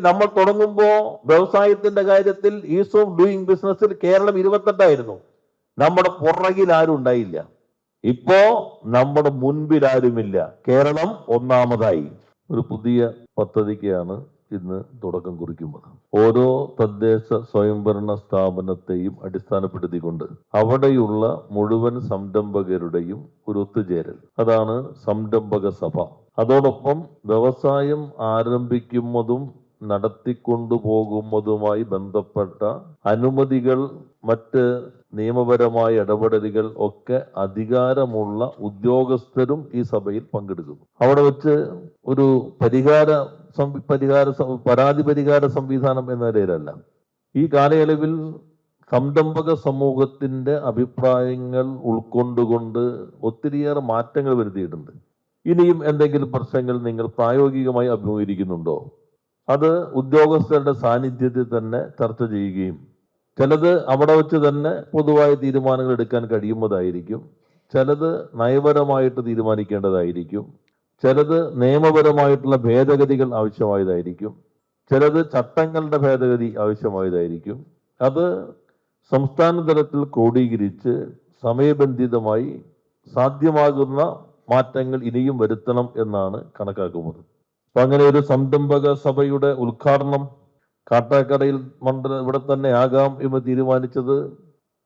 നമ്മൾ തുടങ്ങുമ്പോൾ വ്യവസായത്തിന്റെ കാര്യത്തിൽ ഈസ് ഓഫ് ഡൂയിങ് ബിസിനസ്സിൽ കേരളം ഇരുപത്തെട്ടായിരുന്നു. നമ്മുടെ പുറകിൽ ആരും ഉണ്ടായില്ല. ഇപ്പോ നമ്മുടെ മുൻപിൽ ആരുമില്ല. കേരളം ഒന്നാമതായി. ഒരു പുതിയ പദ്ധതിക്കാണ് ഇന്ന് തുടക്കം കുറിക്കുന്നത്. ഓരോ തദ്ദേശ സ്വയംഭരണ സ്ഥാപനത്തെയും അടിസ്ഥാനപ്പെടുത്തിക്കൊണ്ട് അവിടെയുള്ള മുഴുവൻ സംരംഭകരുടെയും ഒരു ഒത്തുചേരൽ. അതാണ് സംരംഭക സഭ. അതോടൊപ്പം വ്യവസായം ആരംഭിക്കുന്നതും നടത്തിക്കൊണ്ടുപോകുന്നതുമായി ബന്ധപ്പെട്ട അനുമതികൾ മറ്റ് നിയമപരമായ ഇടപെടലുകൾ ഒക്കെ അധികാരമുള്ള ഉദ്യോഗസ്ഥരും ഈ സഭയിൽ പങ്കെടുക്കുന്നു. അവിടെ വെച്ച് ഒരു പരിഹാര പരിഹാര പരാതി പരിഹാര സംവിധാനം എന്ന നിലയിലല്ല. ഈ കാലയളവിൽ സംരംഭക സമൂഹത്തിന്റെ അഭിപ്രായങ്ങൾ ഉൾക്കൊണ്ടുകൊണ്ട് ഒത്തിരിയേറെ മാറ്റങ്ങൾ വരുത്തിയിട്ടുണ്ട്. ഇനിയും എന്തെങ്കിലും പ്രശ്നങ്ങൾ നിങ്ങൾ പ്രായോഗികമായി അഭിമുഖീകരിക്കുന്നുണ്ടോ? അത് ഉദ്യോഗസ്ഥരുടെ സാന്നിധ്യത്തിൽ തന്നെ ചർച്ച ചെയ്യുകയും ചിലത് അവിടെ വെച്ച് തന്നെ പൊതുവായ തീരുമാനങ്ങൾ എടുക്കാൻ കഴിയുന്നതായിരിക്കും. ചിലത് നയപരമായിട്ട് തീരുമാനിക്കേണ്ടതായിരിക്കും. ചിലത് നിയമപരമായിട്ടുള്ള ഭേദഗതികൾ ആവശ്യമായതായിരിക്കും. ചിലത് ചട്ടങ്ങളുടെ ഭേദഗതി ആവശ്യമായതായിരിക്കും. അത് സംസ്ഥാന തലത്തിൽ ക്രോഡീകരിച്ച് സമയബന്ധിതമായി സാധ്യമാകുന്ന മാറ്റങ്ങൾ ഇനിയും വരുത്തണം എന്നാണ് കണക്കാക്കുന്നത്. അപ്പൊ അങ്ങനെ ഒരു സംരംഭക സഭയുടെ ഉദ്ഘാടനം കാട്ടാക്കടയിൽ മണ്ഡലം ഇവിടെ തന്നെ ആകാം എന്ന് തീരുമാനിച്ചത്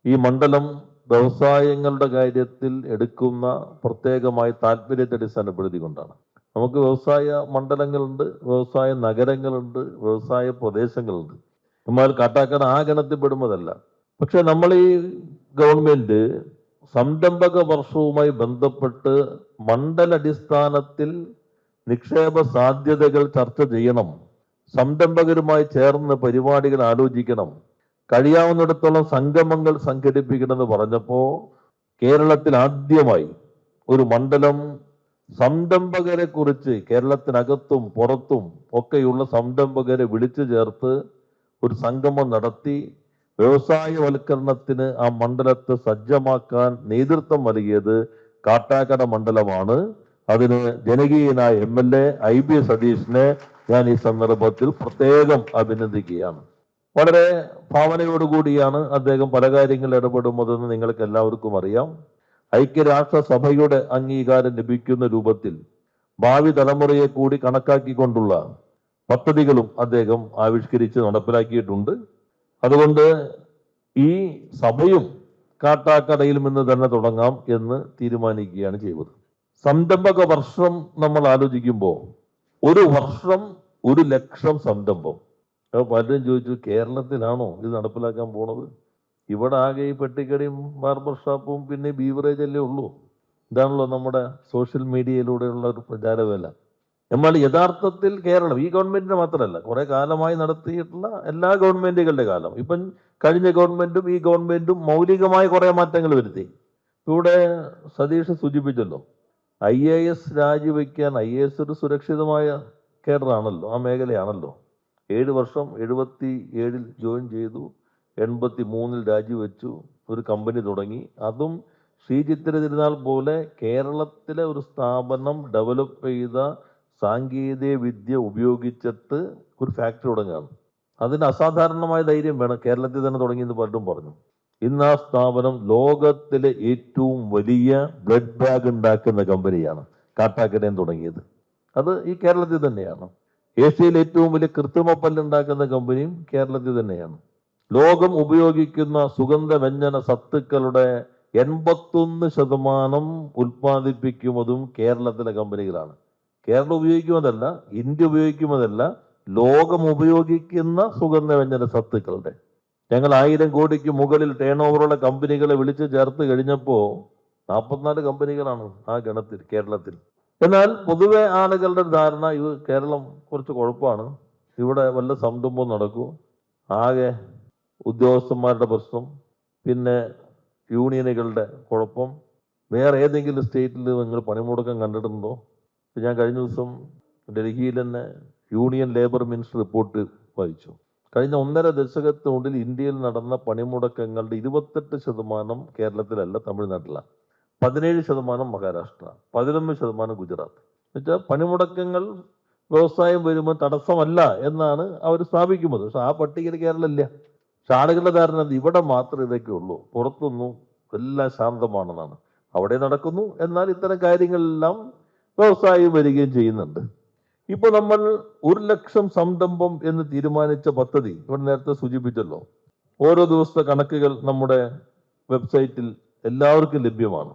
ഈ മണ്ഡലം വ്യവസായങ്ങളുടെ കാര്യത്തിൽ എടുക്കുന്ന പ്രത്യേകമായ താല്പര്യത്തെ അടിസ്ഥാനപ്പെടുത്തിക്കൊണ്ടാണ്. നമുക്ക് വ്യവസായ മണ്ഡലങ്ങളുണ്ട് വ്യവസായ നഗരങ്ങളുണ്ട് വ്യവസായ പ്രദേശങ്ങളുണ്ട്. എന്നാൽ കാട്ടാക്കട ആ ഗണത്തിൽപ്പെടുമ്പോഴല്ല പക്ഷെ നമ്മൾ ഈ ഗവൺമെന്റ് സംരംഭക വർഷവുമായി ബന്ധപ്പെട്ട് മണ്ഡലടിസ്ഥാനത്തിൽ നിക്ഷേപ സാധ്യതകൾ ചർച്ച ചെയ്യണം. സംരംഭകരുമായി ചേർന്ന് പരിപാടികൾ ആലോചിക്കണം. കഴിയാവുന്നിടത്തോളം സംഗമങ്ങൾ സംഘടിപ്പിക്കണമെന്ന് പറഞ്ഞപ്പോൾ കേരളത്തിൽ ആദ്യമായി ഒരു മണ്ഡലം സംരംഭകരെ കുറിച്ച് കേരളത്തിനകത്തും പുറത്തും ഒക്കെയുള്ള സംരംഭകരെ വിളിച്ചു ചേർത്ത് ഒരു സംഗമം നടത്തി വ്യവസായവൽക്കരണത്തിന് ആ മണ്ഡലത്തെ സജ്ജമാക്കാൻ നേതൃത്വം നൽകിയത് കാട്ടാക്കട മണ്ഡലമാണ്. അതിന് ജനകീയനായ M L A I B സതീഷിനെ ഞാൻ ഈ സന്ദർഭത്തിൽ പ്രത്യേകം അഭിനന്ദിക്കുകയാണ്. വളരെ ഭാവനയോടുകൂടിയാണ് അദ്ദേഹം പല കാര്യങ്ങളിൽ ഇടപെടുന്നതെന്ന് നിങ്ങൾക്ക് എല്ലാവർക്കും അറിയാം. ഐക്യരാഷ്ട്രസഭയുടെ അംഗീകാരം ലഭിക്കുന്ന രൂപത്തിൽ ഭാവി തലമുറയെ കൂടി കണക്കാക്കിക്കൊണ്ടുള്ള പദ്ധതികളും അദ്ദേഹം ആവിഷ്കരിച്ച് നടപ്പിലാക്കിയിട്ടുണ്ട്. അതുകൊണ്ട് ഈ സഭയും കാട്ടാക്കടയിൽ നിന്ന് തന്നെ തുടങ്ങാം എന്ന് തീരുമാനിക്കുകയാണ് ചെയ്തത്. സംരംഭക വർഷം നമ്മൾ ആലോചിക്കുമ്പോൾ ഒരു വർഷം ഒരു ലക്ഷം സംരംഭം. പലരും ചോദിച്ചു കേരളത്തിലാണോ ഇത് നടപ്പിലാക്കാൻ പോണത്? ഇവിടെ ആകെ ഈ പെട്ടിക്കടയും ബാർബർ ഷോപ്പും പിന്നെ ബീവറേജ് അല്ലേ ഉള്ളൂ. ഇതാണല്ലോ നമ്മുടെ സോഷ്യൽ മീഡിയയിലൂടെയുള്ള ഒരു പ്രചാരവേല. എന്നാൽ യഥാർത്ഥത്തിൽ കേരളം ഈ ഗവൺമെന്റിന് മാത്രമല്ല കുറെ കാലമായി നടത്തിയിട്ടുള്ള എല്ലാ ഗവൺമെന്റുകളുടെ കാലം. ഇപ്പം കഴിഞ്ഞ ഗവൺമെന്റും ഈ ഗവൺമെന്റും മൗലികമായ കുറെ മാറ്റങ്ങൾ വരുത്തി. ഇവിടെ സതീഷ് സൂചിപ്പിച്ചല്ലോ ഐ എ എസ് രാജിവെക്കാൻ ഐ എ എസ് ഒരു സുരക്ഷിതമായ കേഡറാണല്ലോ ആ മേഖലയാണല്ലോ. ഏഴ് വർഷം എഴുപത്തി ഏഴിൽ ജോയിൻ ചെയ്തു എൺപത്തി മൂന്നിൽ രാജിവെച്ചു ഒരു കമ്പനി തുടങ്ങി. അതും ശ്രീചിത്തിര തിരുനാൾ പോലെ കേരളത്തിലെ ഒരു സ്ഥാപനം ഡെവലപ്പ് ചെയ്ത സാങ്കേതിക വിദ്യ ഉപയോഗിച്ചിട്ട് ഒരു ഫാക്ടറി തുടങ്ങുകയാണ്. അതിന് അസാധാരണമായ ധൈര്യം വേണം. കേരളത്തിൽ തന്നെ തുടങ്ങിയെന്ന് പലരും പറഞ്ഞു. ഇന്ന് ആ സ്ഥാപനം ലോകത്തിലെ ഏറ്റവും വലിയ ബ്ലഡ് ബാഗ് ഉണ്ടാക്കുന്ന കമ്പനിയാണ്. കാട്ടാക്കടയും തുടങ്ങിയത്. അത് ഈ കേരളത്തിൽ തന്നെയാണ്. ഏഷ്യയിൽ ഏറ്റവും വലിയ കൃത്രിമ പല്ലുണ്ടാക്കുന്ന കമ്പനിയും കേരളത്തിൽ തന്നെയാണ്. ലോകം ഉപയോഗിക്കുന്ന സുഗന്ധ വ്യഞ്ജന സത്തുക്കളുടെ എൺപത്തൊന്ന് ശതമാനം ഉൽപ്പാദിപ്പിക്കുന്നതും കേരളത്തിലെ കമ്പനികളാണ്. കേരളം ഉപയോഗിക്കുന്നതല്ല ഇന്ത്യ ഉപയോഗിക്കുന്നതല്ല ലോകം ഉപയോഗിക്കുന്ന സുഗന്ധ വ്യഞ്ജന സത്തുക്കളുടെ. ഞങ്ങൾ ആയിരം കോടിക്ക് മുകളിൽ ടേൺ ഓവറുള്ള കമ്പനികളെ വിളിച്ചു ചേർത്ത് കഴിഞ്ഞപ്പോൾ നാൽപ്പത്തിനാല് കമ്പനികളാണ് ആ ഗണത്തിൽ കേരളത്തിൽ. എന്നാൽ പൊതുവെ ആളുകളുടെ ധാരണ ഇത് കേരളം കുറച്ച് കുഴപ്പമാണ്. ഇവിടെ വല്ല സംരംഭവും നടക്കൂ. ആകെ ഉദ്യോഗസ്ഥന്മാരുടെ പ്രശ്നം പിന്നെ യൂണിയനുകളുടെ കുഴപ്പം. വേറെ ഏതെങ്കിലും സ്റ്റേറ്റിൽ നിങ്ങൾ പണിമുടക്കം കണ്ടിട്ടുണ്ടോ? ഞാൻ കഴിഞ്ഞ ദിവസം ഡൽഹിയിൽ തന്നെ യൂണിയൻ ലേബർ മിനിസ്റ്റർ റിപ്പോർട്ട് വായിച്ചു. കഴിഞ്ഞ ഒന്നര ദശകത്തിനുള്ളിൽ ഇന്ത്യയിൽ നടന്ന പണിമുടക്കങ്ങളുടെ ഇരുപത്തെട്ട് ശതമാനം കേരളത്തിലല്ല തമിഴ്നാട്ടിലാണ്. പതിനേഴ് ശതമാനം മഹാരാഷ്ട്ര പതിനൊന്ന് ശതമാനം ഗുജറാത്ത്. എന്നുവെച്ചാൽ പണിമുടക്കങ്ങൾ വ്യവസായം വരുമ്പോൾ തടസ്സമല്ല എന്നാണ് അവർ സ്ഥാപിക്കുന്നത്. പക്ഷെ ആ പട്ടികയിൽ കേരളമില്ല. പക്ഷെ ആളുകളുടെ ധാരണ ഇവിടെ മാത്രമേ ഇതൊക്കെ ഉള്ളൂ. പുറത്തൊന്നും എല്ലാം ശാന്തമാണെന്നാണ്. അവിടെ നടക്കുന്നു. എന്നാൽ ഇത്തരം കാര്യങ്ങളെല്ലാം വ്യവസായം വരികയും ചെയ്യുന്നുണ്ട്. ഇപ്പൊ നമ്മൾ ഒരു ലക്ഷം സംരംഭം എന്ന് തീരുമാനിച്ച പദ്ധതി ഇവിടെ നേരത്തെ സൂചിപ്പിച്ചല്ലോ. ഓരോ ദിവസത്തെ കണക്കുകൾ നമ്മുടെ വെബ്സൈറ്റിൽ എല്ലാവർക്കും ലഭ്യമാണ്.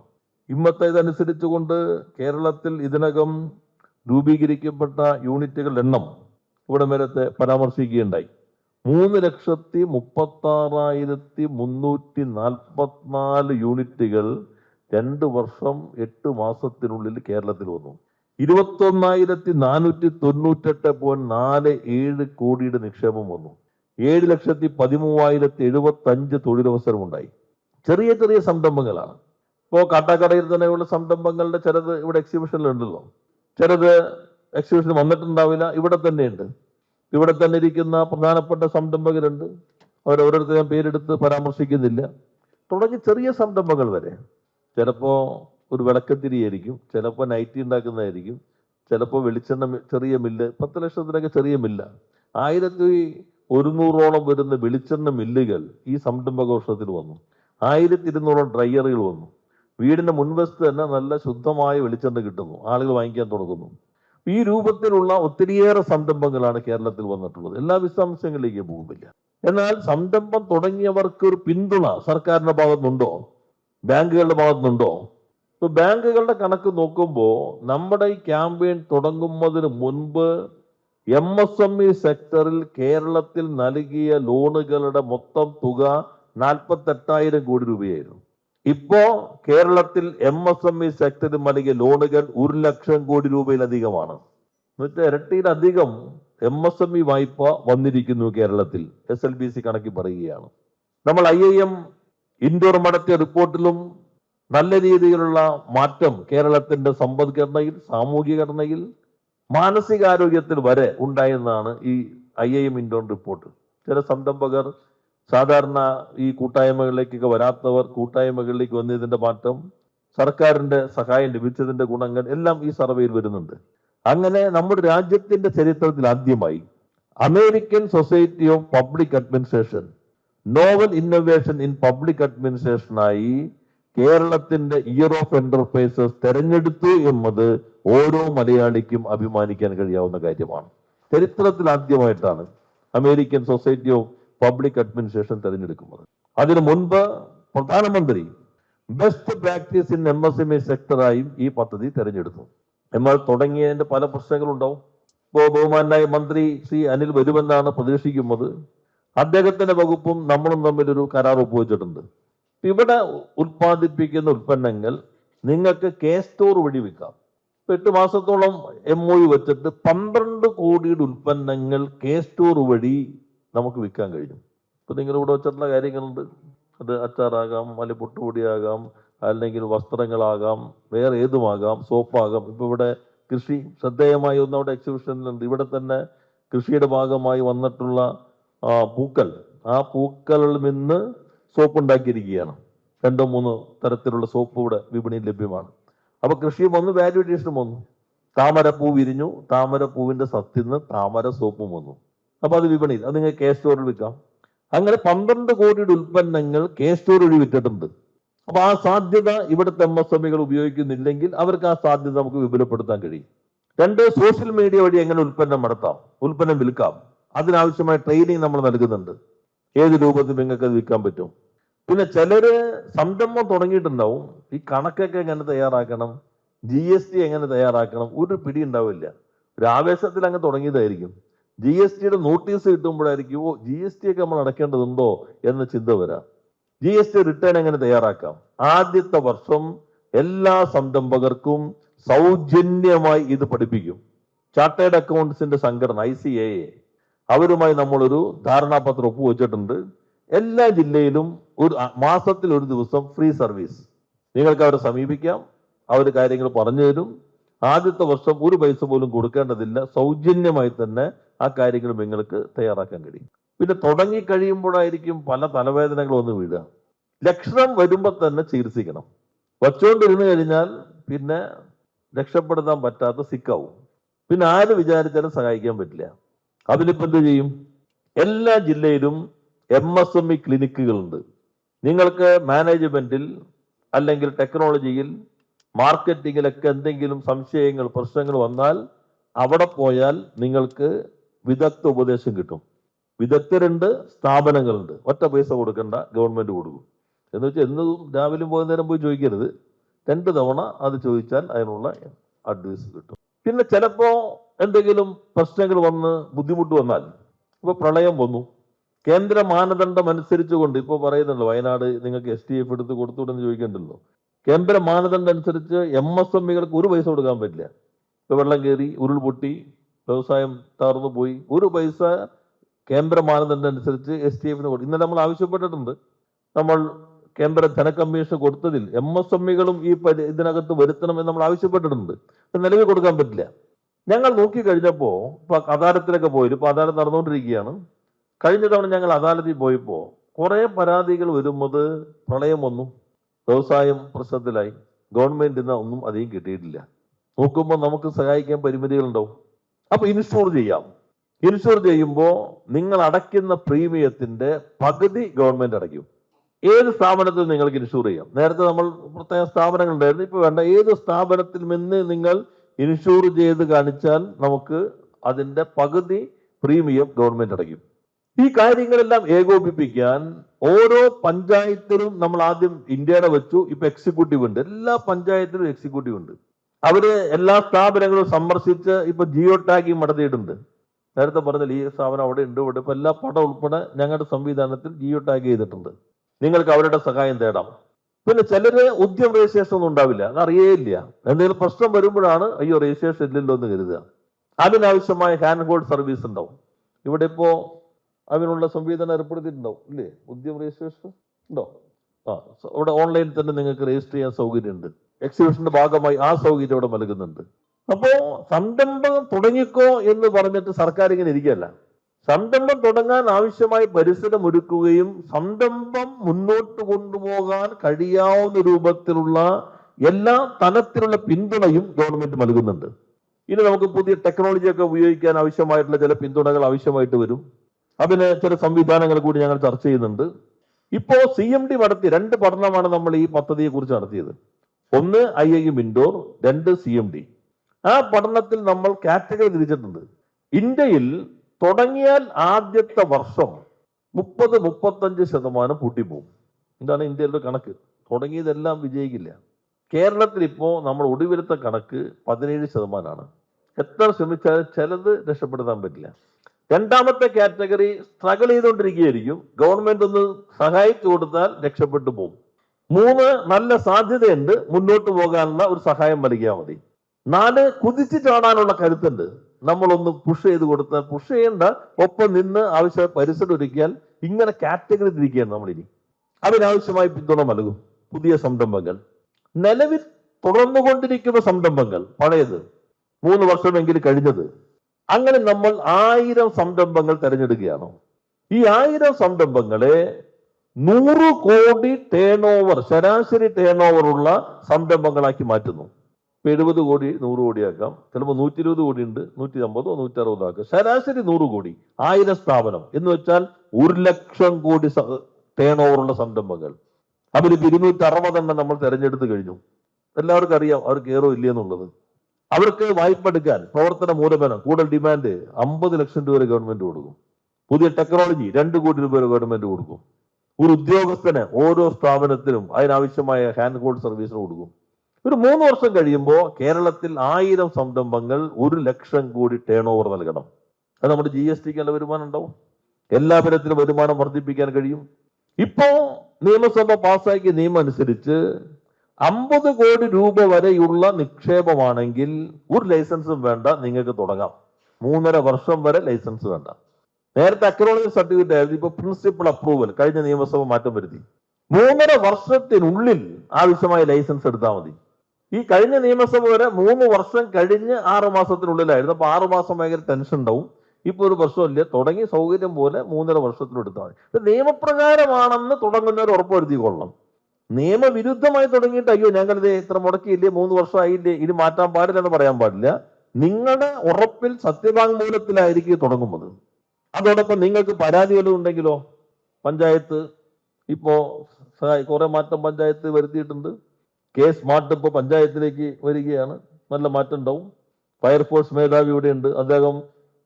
ഇമ്മത്തെ ഇതനുസരിച്ചുകൊണ്ട് കേരളത്തിൽ ഇതിനകം രൂപീകരിക്കപ്പെട്ട യൂണിറ്റുകളുടെ എണ്ണം ഇവിടെ നേരത്തെ പരാമർശിക്കുകയുണ്ടായി. മൂന്ന് ലക്ഷത്തി മുപ്പത്തി ആറായിരത്തി മുന്നൂറ്റി നാൽപ്പത്തിനാല് യൂണിറ്റുകൾ രണ്ട് വർഷം എട്ട് മാസത്തിനുള്ളിൽ കേരളത്തിൽ വന്നു. ഇരുപത്തൊന്നായിരത്തി നാനൂറ്റി തൊണ്ണൂറ്റെട്ട് പോയിന്റ് നാല് ഏഴ് കോടിയുടെ നിക്ഷേപം വന്നു. ഏഴ് ലക്ഷത്തി പതിമൂവായിരത്തി എഴുപത്തി അഞ്ച് തൊഴിലവസരം ഉണ്ടായി ചെറിയ ചെറിയ സംരംഭങ്ങളാണ്. ഇപ്പോൾ കാട്ടാക്കടയിൽ തന്നെയുള്ള സംരംഭങ്ങളുടെ ചിലത് ഇവിടെ എക്സിബിഷനിലുണ്ടല്ലോ ചിലത് എക്സിബിഷൻ വന്നിട്ടുണ്ടാവില്ല ഇവിടെ തന്നെയുണ്ട്. ഇവിടെ തന്നെ ഇരിക്കുന്ന പ്രധാനപ്പെട്ട സംരംഭകരുണ്ട്. അവരോരോരുത്തരും പേരെടുത്ത് പരാമർശിക്കുന്നില്ല. തുടങ്ങി ചെറിയ സംരംഭങ്ങൾ വരെ. ചിലപ്പോ ഒരു വിളക്കത്തിരിയായിരിക്കും. ചിലപ്പോൾ നൈറ്റി ഉണ്ടാക്കുന്നതായിരിക്കും. ചിലപ്പോൾ വെളിച്ചെണ്ണ ചെറിയ മില്ല് പത്ത് ലക്ഷത്തിനൊക്കെ ചെറിയ മില്ല ആയിരത്തി ഒരുന്നൂറോളം വരുന്ന വെളിച്ചെണ്ണ മില്ലുകൾ ഈ സംരംഭഘോഷത്തിൽ വന്നു. ആയിരത്തി ഇരുന്നൂറോളം ഡ്രയറുകൾ വന്നു. വീടിന്റെ മുൻവശത്ത് തന്നെ നല്ല ശുദ്ധമായ വെളിച്ചെണ്ണ കിട്ടുന്നു. ആളുകൾ വാങ്ങിക്കാൻ തുടങ്ങുന്നു. ഈ രൂപത്തിലുള്ള ഒത്തിരിയേറെ സംരംഭങ്ങളാണ് കേരളത്തിൽ വന്നിട്ടുള്ളത്. എല്ലാ വിശദാംശങ്ങളിലേക്ക് പോകുന്നില്ല. എന്നാൽ സംരംഭം തുടങ്ങിയവർക്ക് ഒരു പിന്തുണ സർക്കാരിന്റെ ഭാഗത്തുനിന്നുണ്ടോ? ബാങ്കുകളുടെ ഭാഗത്തുനിന്നുണ്ടോ? ഇപ്പൊ ബാങ്കുകളുടെ കണക്ക് നോക്കുമ്പോൾ നമ്മുടെ ഈ ക്യാമ്പയിൻ തുടങ്ങുന്നതിന് മുൻപ് എം എസ് എം ഇ സെക്ടറിൽ കേരളത്തിൽ നൽകിയ ലോണുകളുടെ മൊത്തം തുക നാൽപ്പത്തെട്ടായിരം കോടി രൂപയായിരുന്നു. ഇപ്പോ കേരളത്തിൽ എം എസ് എം ഇ സെക്ടറിൽ നൽകിയ ലോണുകൾ ഒരു ലക്ഷം കോടി രൂപയിലധികമാണ്. എന്നുവെച്ചാൽ ഇരട്ടിയിലധികം എം എസ് എം ഇ വായ്പ വന്നിരിക്കുന്നു കേരളത്തിൽ എസ് എൽ ബി സി കണക്കി പറയുകയാണ്. നമ്മൾ ഐ ഐ എം ഇൻഡോർ മടത്തിയ റിപ്പോർട്ടിലും നല്ല രീതിയിലുള്ള മാറ്റം കേരളത്തിന്റെ സമ്പദ്ഘടനയിൽ സാമൂഹികഘടനയിൽ മാനസികാരോഗ്യത്തിൽ വരെ ഉണ്ടായെന്നാണ് ഈ I I M Indore report. ചില സംരംഭകർ സാധാരണ ഈ കൂട്ടായ്മകളിലേക്കൊക്കെ വരാത്തവർ കൂട്ടായ്മകളിലേക്ക് വന്നതിന്റെ മാറ്റം സർക്കാരിന്റെ സഹായം ലഭിച്ചതിന്റെ ഗുണങ്ങൾ എല്ലാം ഈ സർവേയിൽ വരുന്നുണ്ട്. അങ്ങനെ നമ്മുടെ രാജ്യത്തിന്റെ ചരിത്രത്തിൽ ആദ്യമായി American Society of Public Administration novel innovation in public അഡ്മിനിസ്ട്രേഷനായി കേരളത്തിന്റെ ഇയർ ഓഫ് എന്റർപ്രൈസസ് തെരഞ്ഞെടുത്തു എന്നത് ഓരോ മലയാളിക്കും അഭിമാനിക്കാൻ കഴിയാവുന്ന കാര്യമാണ്. ചരിത്രത്തിൽ ആദ്യമായിട്ടാണ് American Society of Public Administration തെരഞ്ഞെടുക്കുന്നത്. അതിനു മുൻപ് പ്രധാനമന്ത്രി best practice in M S M E സെക്ടറായും ഈ പദ്ധതി തെരഞ്ഞെടുത്തു. എന്നാൽ തുടങ്ങിയതിന്റെ പല പ്രശ്നങ്ങളുണ്ടാവും. ഇപ്പോ ബഹുമാനായ മന്ത്രി ശ്രീ അനിൽ വരുമെന്നാണ് പ്രതീക്ഷിക്കുന്നത്. അദ്ദേഹത്തിന്റെ വകുപ്പും നമ്മളും തമ്മിൽ ഒരു കരാർ ഒപ്പുവെച്ചിട്ടുണ്ട്. ഇവിടെ ഉത്പാദിപ്പിക്കുന്ന ഉൽപ്പന്നങ്ങൾ നിങ്ങൾക്ക് കെ സ്റ്റോർ വഴി വിൽക്കാം. എട്ട് മാസത്തോളം എം ഒ യു വെച്ചിട്ട് പന്ത്രണ്ട് കോടിയുടെ ഉൽപ്പന്നങ്ങൾ കെ സ്റ്റോർ വഴി നമുക്ക് വിൽക്കാൻ കഴിഞ്ഞു. ഇപ്പൊ നിങ്ങൾ ഇവിടെ വെച്ചിട്ടുള്ള കാര്യങ്ങളുണ്ട്. അത് അച്ചാറാകാം അല്ലെങ്കിൽ പുട്ടുപൊടിയാകാം അല്ലെങ്കിൽ വസ്ത്രങ്ങളാകാം വേറെ ഏതുമാകാം സോപ്പാകാം. ഇപ്പൊ ഇവിടെ കൃഷി ശ്രദ്ധേയമായി ഒന്ന് അവിടെ എക്സിബിഷനിലുണ്ട്. ഇവിടെ തന്നെ കൃഷിയുടെ ഭാഗമായി വന്നിട്ടുള്ള പൂക്കൾ. ആ പൂക്കളിൽ നിന്ന് സോപ്പ് ഉണ്ടാക്കിയിരിക്കുകയാണ് രണ്ടോ മൂന്നോ തരത്തിലുള്ള സോപ്പ് ഇവിടെ വിപണിയിൽ ലഭ്യമാണ്. അപ്പോൾ കൃഷിയും വന്നു വാല്യൂ അഡീഷനും വന്നു. താമരപ്പൂ വിരിഞ്ഞു താമരപ്പൂവിന്റെ സത്തിന്ന് താമര സോപ്പും വന്നു. അപ്പോൾ അത് വിപണിയിൽ അത് നിങ്ങൾ കെ സ്റ്റോറിൽ വിൽക്കാം. അങ്ങനെ പന്ത്രണ്ട് കോടിയുടെ ഉൽപ്പന്നങ്ങൾ കെ സ്റ്റോർ വഴി വിറ്റിട്ടുണ്ട്. അപ്പൊ ആ സാധ്യത ഇവിടുത്തെ എം എസ് എമ്മികൾ ഉപയോഗിക്കുന്നില്ലെങ്കിൽ അവർക്ക് ആ സാധ്യത നമുക്ക് വിപുലപ്പെടുത്താൻ കഴിയും. രണ്ട് സോഷ്യൽ മീഡിയ വഴി എങ്ങനെ ഉൽപ്പന്നം നടത്താം ഉൽപ്പന്നം വിൽക്കാം. അതിനാവശ്യമായ ട്രെയിനിങ് നമ്മൾ നൽകുന്നുണ്ട്. ഏത് രൂപത്തിൽ നിങ്ങൾക്ക് അത് വിൽക്കാൻ പറ്റും? പിന്നെ ചിലര് സംരംഭം തുടങ്ങിയിട്ടുണ്ടാവും. ഈ കണക്കൊക്കെ എങ്ങനെ തയ്യാറാക്കണം? ജി എസ് ടി എങ്ങനെ തയ്യാറാക്കണം? ഒരു പിടി ഉണ്ടാവില്ല. ഒരു ആവേശത്തിൽ അങ്ങ് തുടങ്ങിയതായിരിക്കും. ജി എസ് ടിയുടെ നോട്ടീസ് കിട്ടുമ്പോഴായിരിക്കും ഓ ജി എസ് ടി ഒക്കെ നമ്മൾ അടക്കേണ്ടതുണ്ടോ എന്ന ചിന്ത വരാം. ജി എസ് ടി റിട്ടേൺ എങ്ങനെ തയ്യാറാക്കാം? ആദ്യത്തെ വർഷം എല്ലാ സംരംഭകർക്കും സൗജന്യമായി ഇത് പഠിപ്പിക്കും. ചാർട്ടേഡ് അക്കൗണ്ട്സിന്റെ സംഘടന ഐ സി എ അവരുമായി നമ്മളൊരു ധാരണാപത്രം ഒപ്പുവെച്ചിട്ടുണ്ട്. എല്ലാ ജില്ലയിലും ഒരു മാസത്തിൽ ഒരു ദിവസം ഫ്രീ സർവീസ്. നിങ്ങൾക്ക് അവരെ സമീപിക്കാം അവർ കാര്യങ്ങൾ പറഞ്ഞു തരും. ആദ്യത്തെ വർഷം ഒരു പൈസ പോലും കൊടുക്കേണ്ടതില്ല. സൗജന്യമായി തന്നെ ആ കാര്യങ്ങൾ നിങ്ങൾക്ക് തയ്യാറാക്കാൻ കഴിയും. പിന്നെ തുടങ്ങി കഴിയുമ്പോഴായിരിക്കും പല തലവേദനകൾ ഒന്ന് വീഴുക. ലക്ഷണം വരുമ്പോൾ തന്നെ ചികിത്സിക്കണം. വച്ചുകൊണ്ടിരുന്നു കഴിഞ്ഞാൽ പിന്നെ രക്ഷപ്പെടുത്താൻ പറ്റാത്ത സിക്കാവും. പിന്നെ ആര് വിചാരിച്ചാലും സഹായിക്കാൻ പറ്റില്ല. അതിനിപ്പോ എന്ത് ചെയ്യും? എല്ലാ ജില്ലയിലും എം എസ് എം ഇ ക്ലിനിക്കുകളുണ്ട് നിങ്ങൾക്ക് മാനേജ്മെന്റിൽ അല്ലെങ്കിൽ ടെക്നോളജിയിൽ മാർക്കറ്റിങ്ങിലൊക്കെ എന്തെങ്കിലും സംശയങ്ങൾ പ്രശ്നങ്ങൾ വന്നാൽ അവിടെ പോയാൽ നിങ്ങൾക്ക് വിദഗ്ധ ഉപദേശം കിട്ടും. വിദഗ്ധരുണ്ട് സ്ഥാപനങ്ങളുണ്ട്. ഒറ്റ പൈസ കൊടുക്കേണ്ട ഗവൺമെന്റ് കൊടുക്കും. എന്ന് വെച്ചാൽ എന്നും രാവിലെ പോയ നേരം പോയി ചോദിക്കരുത്. രണ്ട് തവണ അത് ചോദിച്ചാൽ അതിനുള്ള അഡ്വൈസ് കിട്ടും. പിന്നെ ചിലപ്പോ എന്തെങ്കിലും പ്രശ്നങ്ങൾ വന്ന് ബുദ്ധിമുട്ട് വന്നാൽ ഇപ്പൊ പ്രളയം വന്നു. കേന്ദ്ര മാനദണ്ഡം അനുസരിച്ചുകൊണ്ട് ഇപ്പോൾ പറയുന്നുണ്ട് വയനാട് നിങ്ങൾക്ക് എസ് ടി എഫ് എടുത്ത് കൊടുത്തുവിടെന്ന് ചോദിക്കണ്ടല്ലോ. കേന്ദ്ര മാനദണ്ഡം അനുസരിച്ച് എം എസ് എം ഇകൾക്ക് ഒരു പൈസ കൊടുക്കാൻ പറ്റില്ല. ഇപ്പൊ വെള്ളം കയറി ഉരുൾപൊട്ടി വ്യവസായം തകർന്നു പോയി. ഒരു പൈസ കേന്ദ്ര മാനദണ്ഡം അനുസരിച്ച് എസ് ടി എഫിന് കൊടുക്കും ഇന്നലെ നമ്മൾ ആവശ്യപ്പെട്ടിട്ടുണ്ട്. നമ്മൾ കേന്ദ്ര ധനകമ്മീഷൻ കൊടുത്തതിൽ എം എസ് എം ഇകളും ഈ ഇതിനകത്ത് വരുത്തണമെന്ന് നമ്മൾ ആവശ്യപ്പെട്ടിട്ടുണ്ട്. നിലവിൽ കൊടുക്കാൻ പറ്റില്ല. ഞങ്ങൾ നോക്കി കഴിഞ്ഞപ്പോ ഇപ്പൊ അദാലത്തിലൊക്കെ പോയി ഇപ്പൊ അദാലത്ത് നടന്നുകൊണ്ടിരിക്കുകയാണ്. കഴിഞ്ഞ തവണ ഞങ്ങൾ അദാലത്തിൽ പോയപ്പോൾ കുറേ പരാതികൾ വരുന്നത് പ്രളയം വന്നു. വ്യവസായം പ്രശ്നത്തിലായി. ഗവൺമെന്റിന് ഒന്നും അധികം കിട്ടിയിട്ടില്ല. നോക്കുമ്പോൾ നമുക്ക് സഹായിക്കാൻ പരിമിതികളുണ്ടാവും അപ്പോൾ ഇൻഷുർ ചെയ്യാം. ഇൻഷുർ ചെയ്യുമ്പോൾ നിങ്ങൾ അടയ്ക്കുന്ന പ്രീമിയത്തിന്റെ പകുതി ഗവൺമെന്റ് അടയ്ക്കും. ഏത് സ്ഥാപനത്തിൽ നിങ്ങൾക്ക് ഇൻഷുർ ചെയ്യാം? നേരത്തെ നമ്മൾ പ്രത്യേക സ്ഥാപനങ്ങൾ ഉണ്ടായിരുന്നു. ഇപ്പൊ വേണ്ട. ഏത് സ്ഥാപനത്തിൽ നിന്ന് നിങ്ങൾ ഇൻഷുർ ചെയ്ത് കാണിച്ചാൽ നമുക്ക് അതിന്റെ പകുതി പ്രീമിയം ഗവൺമെന്റ് അടയ്ക്കും. ഈ കാര്യങ്ങളെല്ലാം ഏകോപിപ്പിക്കാൻ ഓരോ പഞ്ചായത്തിലും നമ്മൾ ആദ്യം ഇന്ത്യയുടെ വെച്ചു ഇപ്പൊ എക്സിക്യൂട്ടീവ് ഉണ്ട്. എല്ലാ പഞ്ചായത്തിലും എക്സിക്യൂട്ടീവ് ഉണ്ട്. അവർ എല്ലാ സ്ഥാപനങ്ങളും സന്ദർശിച്ച് ഇപ്പൊ ജിയോ ടാഗിങ് നടത്തിയിട്ടുണ്ട് നേരത്തെ പറഞ്ഞില്ല ഈ സ്ഥാപനം അവിടെ ഉണ്ട് ഇവിടെ ഇപ്പൊ എല്ലാ പടം ഉൾപ്പെടെ ഞങ്ങളുടെ സംവിധാനത്തിൽ ജിയോ ടാഗ് ചെയ്തിട്ടുണ്ട്. നിങ്ങൾക്ക് അവരുടെ സഹായം തേടാം. പിന്നെ ചിലര് ഉദ്യം രജിസ്ട്രേഷൻ ഒന്നും ഉണ്ടാവില്ല. അത് അറിയേയില്ല എന്തെങ്കിലും പ്രശ്നം വരുമ്പോഴാണ് അയ്യോ രജിസ്ട്രേഷൻ ഇല്ലല്ലോ എന്ന് കരുതുക. അതിനാവശ്യമായ ഹാൻഡ് ഹോൾഡ് സർവീസ് ഉണ്ടാവും. ഇവിടെ ഇപ്പോ അതിനുള്ള സംവിധാനം ഏർപ്പെടുത്തിയിട്ടുണ്ടാവും ഇല്ലേ? ഉദ്യം രജിസ്ട്രേഷൻ ഉണ്ടോ? ആ അവിടെ ഓൺലൈനിൽ തന്നെ നിങ്ങൾക്ക് രജിസ്റ്റർ ചെയ്യാൻ സൗകര്യമുണ്ട്. എക്സിബിഷന്റെ ഭാഗമായി ആ സൗകര്യം അവിടെ നൽകുന്നുണ്ട്. അപ്പോ സംരംഭം തുടങ്ങിക്കോ എന്ന് പറഞ്ഞിട്ട് സർക്കാർ ഇങ്ങനെ ഇരിക്കുകയല്ല. സംരംഭം തുടങ്ങാൻ ആവശ്യമായ പരിസരം ഒരുക്കുകയും സംരംഭം മുന്നോട്ട് കൊണ്ടുപോകാൻ കഴിയാവുന്ന രൂപത്തിലുള്ള എല്ലാ തലത്തിലുള്ള പിന്തുണയും ഗവൺമെന്റ് നൽകുന്നുണ്ട്. ഇനി നമുക്ക് പുതിയ ടെക്നോളജിയൊക്കെ ഉപയോഗിക്കാൻ ആവശ്യമായിട്ടുള്ള ചില പിന്തുണകൾ ആവശ്യമായിട്ട് വരും. അതിന് ചില സംവിധാനങ്ങൾ കൂടി ഞങ്ങൾ ചർച്ച ചെയ്യുന്നുണ്ട്. ഇപ്പോ സി എം ഡി നടത്തി രണ്ട് പഠനമാണ് നമ്മൾ ഈ പദ്ധതിയെ കുറിച്ച് നടത്തിയത്. ഒന്ന് ഐ ഐ ഇൻഡോർ രണ്ട് സി എം ഡി ആ പഠനത്തിൽ നമ്മൾ കാറ്റഗറി തിരിച്ചിട്ടുണ്ട്. ഇന്ത്യയിൽ തുടങ്ങിയാൽ ആദ്യത്തെ വർഷം മുപ്പത് മുപ്പത്തഞ്ച് ശതമാനം പൂട്ടിപ്പോവും ഇതാണ് ഇന്ത്യയിലെ കണക്ക്. തുടങ്ങിയതെല്ലാം വിജയിക്കില്ല. കേരളത്തിൽ ഇപ്പോൾ നമ്മൾ ഒടുവിലത്തെ കണക്ക് പതിനേഴ് ശതമാനമാണ്. എത്ര ശ്രമിച്ചാലും ചിലത് രക്ഷപ്പെടുത്താൻ പറ്റില്ല. രണ്ടാമത്തെ കാറ്റഗറി സ്ട്രഗിൾ ചെയ്തുകൊണ്ടിരിക്കുകയായിരിക്കും. ഗവൺമെന്റ് ഒന്ന് സഹായിച്ചു കൊടുത്താൽ രക്ഷപ്പെട്ടു പോകും. മൂന്ന് നല്ല സാധ്യതയുണ്ട്. മുന്നോട്ട് പോകാനുള്ള ഒരു സഹായം നൽകിയാൽ മതി. നാല് കുതിച്ചു ചാടാനുള്ള കരുത്തുണ്ട്. നമ്മളൊന്ന് പുഷ് ചെയ്ത് കൊടുത്താൽ പുഷ് ചെയ്യേണ്ട ഒപ്പം നിന്ന് ആവശ്യ പരിസരം ഒരുക്കിയാൽ ഇങ്ങനെ കാറ്റഗറി തിരിക്കുകയാണ് നമ്മളിനി. അതിനാവശ്യമായി പിന്തുണ നൽകും. പുതിയ സംരംഭങ്ങൾ. നിലവിൽ തുടർന്നുകൊണ്ടിരിക്കുന്ന സംരംഭങ്ങൾ. പഴയത്. മൂന്ന് വർഷമെങ്കിലും കഴിഞ്ഞത്. അങ്ങനെ നമ്മൾ ആയിരം സംരംഭങ്ങൾ തിരഞ്ഞെടുക്കുകയാണ്. ഈ ആയിരം സംരംഭങ്ങളെ നൂറ് കോടി ടേൺ ഓവർ ശരാശരി ടേൺ ഉള്ള സംരംഭങ്ങളാക്കി മാറ്റുന്നു. ഇപ്പൊ എഴുപത് കോടി നൂറ് കോടിയാക്കാം. ചിലപ്പോൾ നൂറ്റി ഇരുപത് കോടി ഉണ്ട്. നൂറ്റി അമ്പതോ നൂറ്റി അറുപതോ ആക്കാം. ശരാശരി നൂറ് കോടി ആയിരം സ്ഥാപനം എന്ന് വെച്ചാൽ ഒരു ലക്ഷം കോടി ടേൺ ഓവർ ഉള്ള സംരംഭങ്ങൾ. അവർ ഇരുന്നൂറ്റി അറുപതെണ്ണം നമ്മൾ തിരഞ്ഞെടുത്ത് കഴിഞ്ഞു. എല്ലാവർക്കും അറിയാം അവർ കയറോ ഇല്ല എന്നുള്ളത് അവർക്ക് വായ്പ എടുക്കാൻ പ്രവർത്തന മൂലധനം കൂടുതൽ ഡിമാൻഡ് അമ്പത് ലക്ഷം രൂപ വരെ ഗവൺമെന്റ് കൊടുക്കും. പുതിയ ടെക്നോളജി രണ്ട് കോടി രൂപ വരെ ഗവൺമെന്റ് കൊടുക്കും. ഒരു ഉദ്യോഗസ്ഥന് ഓരോ സ്ഥാപനത്തിനും അതിനാവശ്യമായ ഹാൻഡ് ഹോൾഡ് സർവീസിന് കൊടുക്കും. ഒരു മൂന്ന് വർഷം കഴിയുമ്പോൾ കേരളത്തിൽ ആയിരം സംരംഭങ്ങൾ ഒരു ലക്ഷം കോടി ടേൺ ഓവർ നൽകണം. അത് നമ്മുടെ ജി എസ് ടിക്ക് നല്ല വരുമാനം ഉണ്ടാവും. എല്ലാ തരത്തിലും വരുമാനം വർദ്ധിപ്പിക്കാൻ കഴിയും. ഇപ്പോ നിയമസഭ പാസ്സാക്കിയ നിയമം അനുസരിച്ച് അമ്പത് കോടി രൂപ വരെയുള്ള നിക്ഷേപമാണെങ്കിൽ ഒരു ലൈസൻസും വേണ്ട നിങ്ങൾക്ക് തുടങ്ങാം. മൂന്നര വർഷം വരെ ലൈസൻസ് വേണ്ട. നേരത്തെ അക്രോളജി സർട്ടിഫിക്കറ്റ് ആയിരുന്നു ഇപ്പൊ പ്രിൻസിപ്പൽ അപ്രൂവൽ കഴിഞ്ഞ നിയമസഭ മാറ്റം വരുത്തി. മൂന്നര വർഷത്തിനുള്ളിൽ ആവശ്യമായ ലൈസൻസ് എടുത്താൽ മതി. ഈ കഴിഞ്ഞ നിയമസഭ വരെ മൂന്ന് വർഷം കഴിഞ്ഞ് ആറ് മാസത്തിനുള്ളിലായിരുന്നു. അപ്പൊ ആറ് മാസം ഭയങ്കര ടെൻഷൻ ഉണ്ടാവും. ഇപ്പൊ ഒരു വർഷമില്ല തുടങ്ങി സൗകര്യം പോലെ മൂന്നര വർഷത്തിനെടുത്താൽ മതി. നിയമപ്രകാരമാണെന്ന് തുടങ്ങുന്നവർ ഉറപ്പുവരുത്തിക്കൊള്ളണം നിയമവിരുദ്ധമായി തുടങ്ങിയിട്ട് അയ്യോ ഞങ്ങൾ ഇത് ഇത്ര മുടക്കിയില്ലേ മൂന്ന് വർഷമായില്ലേ ഇനി മാറ്റാൻ പാടില്ല എന്ന് പറയാൻ പാടില്ല. നിങ്ങളുടെ ഉറപ്പിൽ സത്യവാങ്മൂലത്തിലായിരിക്കും ഇത് തുടങ്ങുന്നത്. അതോടൊപ്പം നിങ്ങൾക്ക് പരാതി വല്ലതും ഉണ്ടെങ്കിലോ? പഞ്ചായത്ത് ഇപ്പോ കുറെ മാറ്റം പഞ്ചായത്ത് വരുത്തിയിട്ടുണ്ട്. കെ സ്മാർട്ട് ഇപ്പോൾ പഞ്ചായത്തിലേക്ക് വരികയാണ്. നല്ല മാറ്റം ഉണ്ടാവും. ഫയർഫോഴ്സ് മേധാവി ഇവിടെ ഉണ്ട് അദ്ദേഹം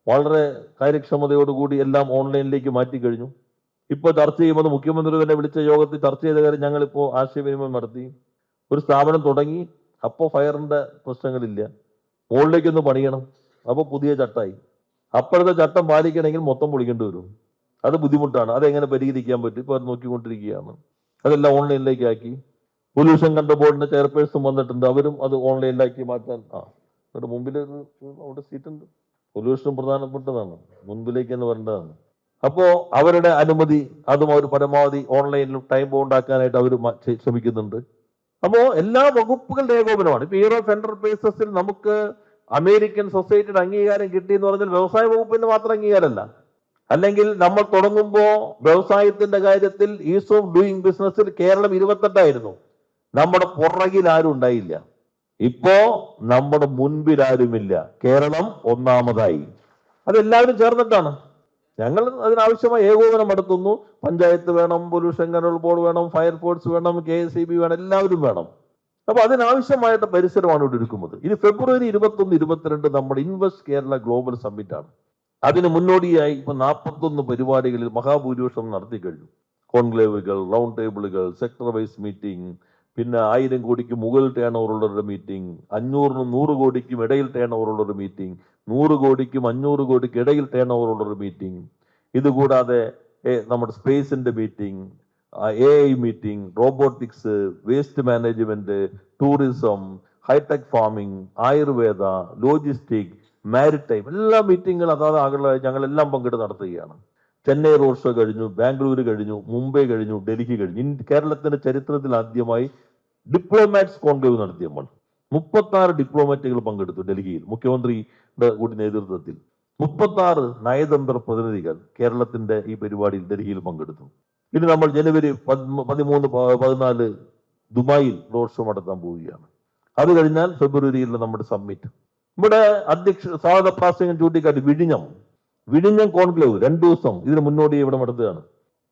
വളരെ കാര്യക്ഷമതയോടുകൂടി എല്ലാം ഓൺലൈനിലേക്ക് മാറ്റി കഴിഞ്ഞു ഇപ്പോൾ ചർച്ച ചെയ്യുമ്പോൾ മുഖ്യമന്ത്രി തന്നെ വിളിച്ച യോഗത്തിൽ ചർച്ച ചെയ്ത കാര്യം ഞങ്ങളിപ്പോൾ ആശയവിനിമയം നടത്തി. ഒരു സ്ഥാപനം തുടങ്ങി അപ്പോൾ ഫയറിന്റെ പ്രശ്നങ്ങളില്ല. മുകളിലേക്കൊന്ന് പണിയണം. അപ്പോൾ പുതിയ ചട്ടമായി അപ്പോഴത്തെ ചട്ടം പാലിക്കണമെങ്കിൽ മൊത്തം പൊളിക്കേണ്ടി വരും. അത് ബുദ്ധിമുട്ടാണ്. അതെങ്ങനെ പരിഹരിക്കാൻ പറ്റും? ഇപ്പോൾ അത് നോക്കിക്കൊണ്ടിരിക്കുകയാണ്. അതെല്ലാം ഓൺലൈനിലേക്ക് ആക്കി. പൊല്യൂഷൻ കൺട്രോൾ ബോർഡിന്റെ ചെയർപേഴ്സൺ വന്നിട്ടുണ്ട്. അവരും അത് ഓൺലൈനിലാക്കി മാറ്റാൻ. ആ അവരുടെ മുമ്പിൽ അവിടെ സീറ്റ് ഉണ്ട് പൊല്യൂഷൻ പ്രധാനപ്പെട്ടതാണ്. മുൻപിലേക്ക് എന്ന് പറയേണ്ടതാണ്. അപ്പോ അവരുടെ അനുമതി അതും അവർ പരമാവധി ഓൺലൈനിലും ടൈം ഉണ്ടാക്കാനായിട്ട് അവർ ശ്രമിക്കുന്നുണ്ട്. അപ്പോ എല്ലാ വകുപ്പുകളുടെ ഏകോപനമാണ് ഇപ്പൊ ഹീറോ സെൻട്രൽ എന്റർപ്രൈസസിൽ നമുക്ക് അമേരിക്കൻ സൊസൈറ്റിയുടെ അംഗീകാരം കിട്ടി എന്ന് പറഞ്ഞാൽ വ്യവസായ വകുപ്പിന്റെ മാത്രം അംഗീകാരമല്ല. അല്ലെങ്കിൽ നമ്മൾ തുടങ്ങുമ്പോൾ വ്യവസായത്തിന്റെ കാര്യത്തിൽ ഈസ് ഓഫ് ഡൂയിങ് ബിസിനസ്സിൽ കേരളം ഇരുപത്തെട്ടായിരുന്നു. നമ്മുടെ പുറകിൽ ആരും ഉണ്ടായില്ല. ഇപ്പോ നമ്മുടെ മുൻപിൽ ആരുമില്ല. കേരളം ഒന്നാമതായി. അതെല്ലാവരും ചേർന്നിട്ടാണ്. ഞങ്ങൾ അതിനാവശ്യമായ ഏകോപനം നടത്തുന്നു. പഞ്ചായത്ത് വേണം പൊല്യൂഷൻ കൺട്രോൾ ബോർഡ് വേണം ഫയർ ഫോഴ്സ് വേണം കെ എസ് ഇ ബി വേണം എല്ലാവരും വേണം. അപ്പൊ അതിനാവശ്യമായിട്ട് പരിസരമാണ് ഇവിടെ ഒരുക്കുന്നത് ഇനി ഫെബ്രുവരി ഇരുപത്തൊന്ന് ഇരുപത്തിരണ്ട് നമ്മുടെ ഇൻവെസ്റ്റ് കേരള ഗ്ലോബൽ സമ്മിറ്റ് ആണ്. അതിന് മുന്നോടിയായി ഇപ്പൊ നാൽപ്പത്തൊന്ന് പരിപാടികളിൽ മഹാഭൂരിപക്ഷം നടത്തി കഴിഞ്ഞു. കോൺക്ലേവുകൾ റൗണ്ട് ടേബിളുകൾ സെക്ടർ വൈസ് മീറ്റിംഗ് പിന്നെ ആയിരം കോടിക്ക് മുകളിൽ ടേൺ ഓവറുള്ള ഒരു മീറ്റിംഗ് അഞ്ഞൂറിനും നൂറ് കോടിക്കും ഇടയിൽ ടേൺ ഓവറുള്ള ഒരു മീറ്റിംഗ് നൂറ് കോടിക്കും അഞ്ഞൂറ് കോടിക്കും ഇടയിൽ ടേൺ ഓവറുള്ള ഒരു മീറ്റിംഗ് ഇതുകൂടാതെ നമ്മുടെ സ്പേസിന്റെ meeting A I meeting robotics waste management tourism hi-tech farming Ayurveda logistic maritime എല്ലാ മീറ്റിങ്ങുകളും അതാത് ആകെ ഞങ്ങളെല്ലാം പങ്കെടുത്ത് നടത്തുകയാണ്. ചെന്നൈ റോഡ് ഷോ കഴിഞ്ഞു ബാംഗ്ലൂർ കഴിഞ്ഞു മുംബൈ കഴിഞ്ഞു ഡൽഹി കഴിഞ്ഞു. കേരളത്തിന്റെ ചരിത്രത്തിൽ ആദ്യമായി ഡിപ്ലോമാറ്റ്സ് കോൺക്ലേവ് നടത്തിയപ്പോൾ മുപ്പത്തി ആറ് ഡിപ്ലോമാറ്റുകൾ പങ്കെടുത്തു ഡൽഹിയിൽ മുഖ്യമന്ത്രിയുടെ കൂടി നേതൃത്വത്തിൽ. മുപ്പത്തി ആറ് നയതന്ത്ര പ്രതിനിധികൾ കേരളത്തിന്റെ ഈ പരിപാടിയിൽ ഡൽഹിയിൽ പങ്കെടുത്തു. ഇനി നമ്മൾ ജനുവരി പതിമൂ- പതിമൂന്ന് പതിനാല് ദുബായിൽ റോഡ് ഷോ നടത്താൻ പോവുകയാണ്. അത് കഴിഞ്ഞാൽ ഫെബ്രുവരിയിലെ നമ്മുടെ സമ്മിറ്റ് ഇവിടെ അധ്യക്ഷ സാധാരണ പ്രാസംഗം ചൂണ്ടിക്കാട്ടി വിഴിഞ്ഞം. വിഴിഞ്ഞം കോൺക്ലേവ് രണ്ടു ദിവസം ഇതിന് മുന്നോടി ഇവിടെ നടത്തുകയാണ്.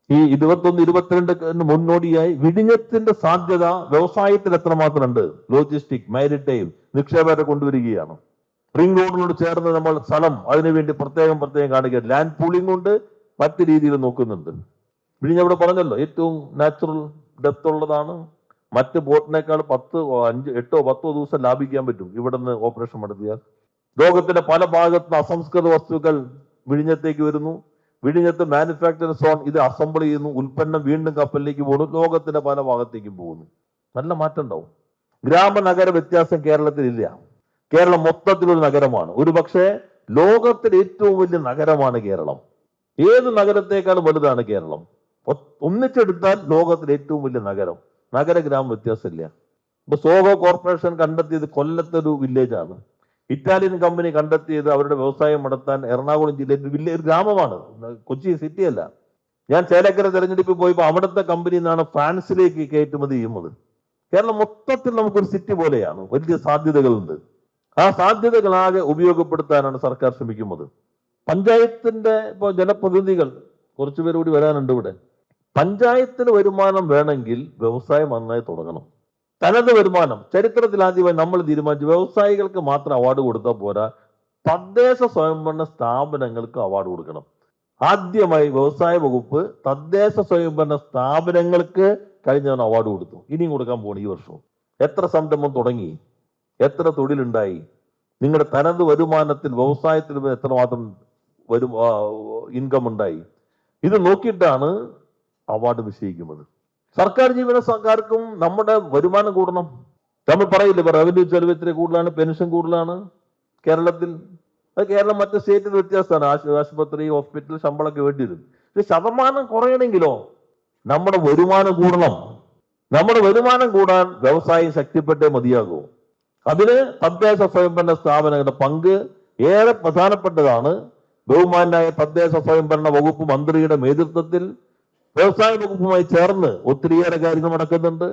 ഈ ഇരുപത്തൊന്ന് ഇരുപത്തിരണ്ട് മുന്നോടിയായി വിഴിഞ്ഞത്തിന്റെ സാധ്യത വ്യവസായത്തിൽ എത്രമാത്രം ഉണ്ട് ലോജിസ്റ്റിക് മാരിടൈം നിക്ഷേപകരെ കൊണ്ടുവരികയാണ്. റിംഗ് റോഡിനോട് ചേർന്ന് നമ്മൾ സ്ഥലം അതിനുവേണ്ടി പ്രത്യേകം പ്രത്യേകം കാണുക ലാൻഡ് പൂളിംഗ് കൊണ്ട് മറ്റു രീതിയിൽ നോക്കുന്നുണ്ട്. വിഴിഞ്ഞ അവിടെ പറഞ്ഞല്ലോ ഏറ്റവും നാച്ചുറൽ ഡെപ്ത് ഉള്ളതാണ്. മറ്റ് ബോട്ടിനേക്കാൾ പത്ത് അഞ്ച് എട്ടോ പത്തോ ദിവസം ലാഭിക്കാൻ പറ്റും ഇവിടെ നിന്ന് ഓപ്പറേഷൻ നടത്തിയാൽ. ലോകത്തിന്റെ പല ഭാഗത്തുനിന്ന് അസംസ്കൃത വസ്തുക്കൾ വിഴിഞ്ഞത്തേക്ക് വരുന്നു. വിഴിഞ്ഞത്ത് മാനുഫാക്ചറിംഗ് സോൺ ഇത് അസംബിൾ ചെയ്യുന്നു. ഉൽപ്പന്നം വീണ്ടും കപ്പലിലേക്ക് പോകുന്നു. ലോകത്തിന്റെ പല ഭാഗത്തേക്കും പോകുന്നു. നല്ല മാറ്റം ഉണ്ടാവും. ഗ്രാമനഗര വ്യത്യാസം കേരളത്തിലില്ല കേരളം മൊത്തത്തിലൊരു നഗരമാണ്. ഒരു പക്ഷേ ലോകത്തിലെ ഏറ്റവും വലിയ നഗരമാണ് കേരളം. ഏത് നഗരത്തെക്കാളും വലുതാണ് കേരളം? ഒന്നിച്ചെടുത്താൽ ലോകത്തിലെ ഏറ്റവും വലിയ നഗരം. നഗര ഗ്രാമ വ്യത്യാസമില്ല. ഇപ്പൊ സോഹോ കോർപ്പറേഷൻ കണ്ടെത്തിയത് കൊല്ലത്തൊരു വില്ലേജാണ് ഇറ്റാലിയൻ കമ്പനി കണ്ടെത്തിയത് അവരുടെ വ്യവസായം നടത്താൻ എറണാകുളം ജില്ലയിൽ ഒരു വില്ലേജ് ഗ്രാമമാണ്. കൊച്ചി സിറ്റിയല്ല ഞാൻ ചേലക്കര തെരഞ്ഞെടുപ്പിൽ പോയപ്പോൾ അവിടുത്തെ കമ്പനിയിൽ നിന്നാണ് ഫ്രാൻസിലേക്ക് കയറ്റുമതി ചെയ്യുന്നത്. കേരളം മൊത്തത്തിൽ നമുക്കൊരു സിറ്റി പോലെയാണ്. വലിയ സാധ്യതകളുണ്ട്. ആ സാധ്യതകളാകെ ഉപയോഗപ്പെടുത്താനാണ് സർക്കാർ ശ്രമിക്കുന്നത്. പഞ്ചായത്തിന്റെ ഇപ്പോൾ ജനപ്രതിനിധികൾ കുറച്ചുപേർ കൂടി വരാനുണ്ട് ഇവിടെ. പഞ്ചായത്തിന് വരുമാനം വേണമെങ്കിൽ വ്യവസായം നന്നായി തുടങ്ങണം. തനത് വരുമാനം ചരിത്രത്തിൽ ആദ്യമായി നമ്മൾ തീരുമാനിച്ചു വ്യവസായികൾക്ക് മാത്രം അവാർഡ് കൊടുത്താൽ പോരാ. തദ്ദേശ സ്വയംഭരണ സ്ഥാപനങ്ങൾക്ക് അവാർഡ് കൊടുക്കണം. ആദ്യമായി വ്യവസായ വകുപ്പ് തദ്ദേശ സ്വയംഭരണ സ്ഥാപനങ്ങൾക്ക് കഴിഞ്ഞ തവണ അവാർഡ് കൊടുത്തു. ഇനിയും കൊടുക്കാൻ പോകണം ഈ വർഷവും. എത്ര സംരംഭം തുടങ്ങി? എത്ര തൊഴിലുണ്ടായി? നിങ്ങളുടെ തനത് വരുമാനത്തിൽ വ്യവസായത്തിൽ എത്രമാത്രം വരും ഇൻകം ഉണ്ടായി? ഇത് നോക്കിയിട്ടാണ് അവാർഡ് നിശ്ചയിക്കുന്നത് സർക്കാർ ജീവനക്കാർക്കും നമ്മുടെ വരുമാനം കൂടണം. നമ്മൾ പറയില്ല ഇപ്പൊ റവന്യൂ ചെലവ് ഇത്ര കൂടുതലാണ് പെൻഷൻ കൂടുതലാണ് കേരളത്തിൽ. അത് കേരളം മറ്റ് സ്റ്റേറ്റിൽ വ്യത്യാസമാണ്. ആശുപത്രി ഹോസ്പിറ്റൽ ശമ്പളമൊക്കെ വേണ്ടി വരും പക്ഷെ ശതമാനം കുറയണമെങ്കിലോ നമ്മുടെ വരുമാനം കൂടണം. നമ്മുടെ വരുമാനം കൂടാൻ വ്യവസായം ശക്തിപ്പെട്ടേ മതിയാകൂ. അതിന് തദ്ദേശ സ്വയംഭരണ സ്ഥാപനങ്ങളുടെ പങ്ക് ഏറെ പ്രധാനപ്പെട്ടതാണ്. ബഹുമാനായ തദ്ദേശ സ്വയംഭരണ വകുപ്പ് മന്ത്രിയുടെ നേതൃത്വത്തിൽ വ്യവസായ വകുപ്പുമായി ചേർന്ന് ഒത്തിരിയേറെ കാര്യങ്ങൾ നടക്കുന്നുണ്ട്.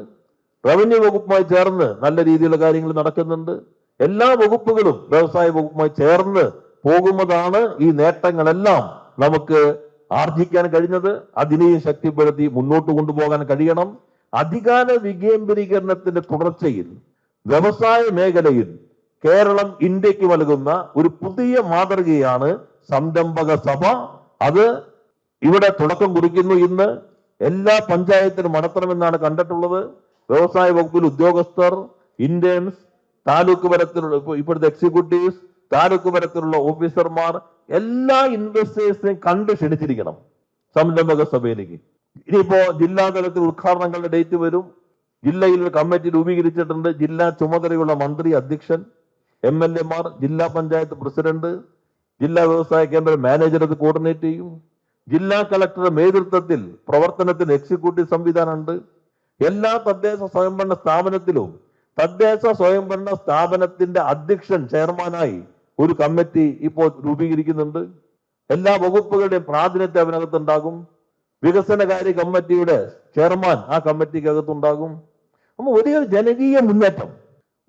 റവന്യൂ വകുപ്പുമായി ചേർന്ന് നല്ല രീതിയിലുള്ള കാര്യങ്ങൾ നടക്കുന്നുണ്ട്. എല്ലാ വകുപ്പുകളും വ്യവസായ വകുപ്പുമായി ചേർന്ന് പോകുന്നതാണ് ഈ നേട്ടങ്ങളെല്ലാം നമുക്ക് ആർജിക്കാൻ കഴിഞ്ഞത്. അതിനെയും ശക്തിപ്പെടുത്തി മുന്നോട്ട് കൊണ്ടുപോകാൻ കഴിയണം. അധികാര വികേന്ദ്രീകരണത്തിന്റെ തുടർച്ചയിൽ വ്യവസായ മേഖലയിൽ കേരളം ഇന്ത്യയ്ക്ക് നൽകുന്ന ഒരു പുതിയ മാതൃകയാണ് സംരംഭക സഭ. അത് ഇവിടെ തുടക്കം കുറിക്കുന്നു ഇന്ന് എല്ലാ പഞ്ചായത്തിനും നടത്തണമെന്നാണ് കണ്ടിട്ടുള്ളത്. വ്യവസായ വകുപ്പിൽ ഉദ്യോഗസ്ഥർ ഇന്റേൺസ് താലൂക്ക് തലത്തിലുള്ള ഇപ്പൊ ഇപ്പോഴത്തെ എക്സിക്യൂട്ടീവ്സ് താലൂക്ക് തലത്തിലുള്ള ഓഫീസർമാർ എല്ലാ ഇൻവെസ്റ്റേഴ്സിനെയും കണ്ട് ക്ഷണിച്ചിരിക്കണം സംരംഭക സഭയിലേക്ക്. ഇനിയിപ്പോ ജില്ലാ തലത്തിൽ ഉദ്ഘാടനങ്ങളുടെ ഡേറ്റ് വരും. ജില്ലയിൽ കമ്മിറ്റി രൂപീകരിച്ചിട്ടുണ്ട്. ജില്ലാ ചുമതലയുള്ള മന്ത്രി അധ്യക്ഷൻ എം എൽ എമാർ ജില്ലാ പഞ്ചായത്ത് പ്രസിഡന്റ് ജില്ലാ വ്യവസായ കേന്ദ്ര മാനേജർ അത് കോർഡിനേറ്റ് ചെയ്യും. ജില്ലാ കളക്ടറുടെ നേതൃത്വത്തിൽ പ്രവർത്തനത്തിന് എക്സിക്യൂട്ടീവ് സംവിധാനമുണ്ട്. എല്ലാ തദ്ദേശ സ്വയംഭരണ സ്ഥാപനത്തിലും തദ്ദേശ സ്വയംഭരണ സ്ഥാപനത്തിന്റെ അധ്യക്ഷൻ ചെയർമാനായി ഒരു കമ്മിറ്റി ഇപ്പോൾ രൂപീകരിക്കുന്നുണ്ട്. എല്ലാ വകുപ്പുകളുടെയും പ്രാതിനിധ്യം അതിനകത്തുണ്ടാകും. വികസനകാര്യ കമ്മിറ്റിയുടെ ചെയർമാൻ ആ കമ്മിറ്റിക്കകത്തുണ്ടാകും. അപ്പൊ വലിയ ജനകീയ മുന്നേറ്റം.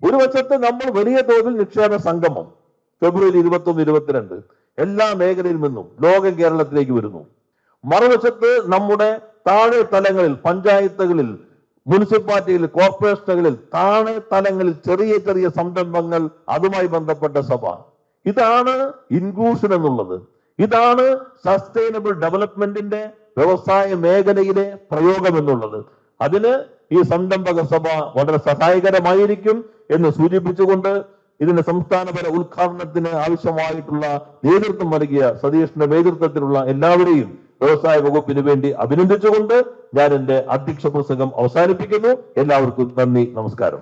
ഒരു വശത്ത് നമ്മൾ വലിയ തോതിൽ നിക്ഷേപ സംഗമം ഫെബ്രുവരി ഇരുപത്തൊന്ന് ഇരുപത്തിരണ്ട്. എല്ലാ മേഖലയിൽ നിന്നും ലോകം കേരളത്തിലേക്ക് വരുന്നു. മറുവശത്ത് നമ്മുടെ താഴെ തലങ്ങളിൽ പഞ്ചായത്തുകളിൽ മുനിസിപ്പാലിറ്റികളിൽ കോർപ്പറേഷനുകളിൽ താഴെ തലങ്ങളിൽ ചെറിയ ചെറിയ സംരംഭങ്ങൾ അതുമായി ബന്ധപ്പെട്ട സഭ. ഇതാണ് ഇൻക്ലൂഷൻ എന്നുള്ളത്. ഇതാണ് സസ്റ്റൈനബിൾ ഡെവലപ്മെന്റിന്റെ വ്യവസായ മേഖലയിലെ പ്രയോഗം എന്നുള്ളത്. അതിന് ഈ സംരംഭക സഭ വളരെ സഹായകരമായിരിക്കും എന്ന് സൂചിപ്പിച്ചുകൊണ്ട് ഇതിന്റെ സംസ്ഥാനതല ഉദ്ഘാടനത്തിന് ആവശ്യമായിട്ടുള്ള നേതൃത്വം നൽകിയ സതീഷിന്റെ നേതൃത്വത്തിലുള്ള എല്ലാവരെയും വ്യവസായ വകുപ്പിന് വേണ്ടി അഭിനന്ദിച്ചുകൊണ്ട് ഞാൻ എന്റെ അധ്യക്ഷ പ്രസംഗം അവസാനിപ്പിക്കുന്നു. എല്ലാവർക്കും നന്ദി നമസ്കാരം.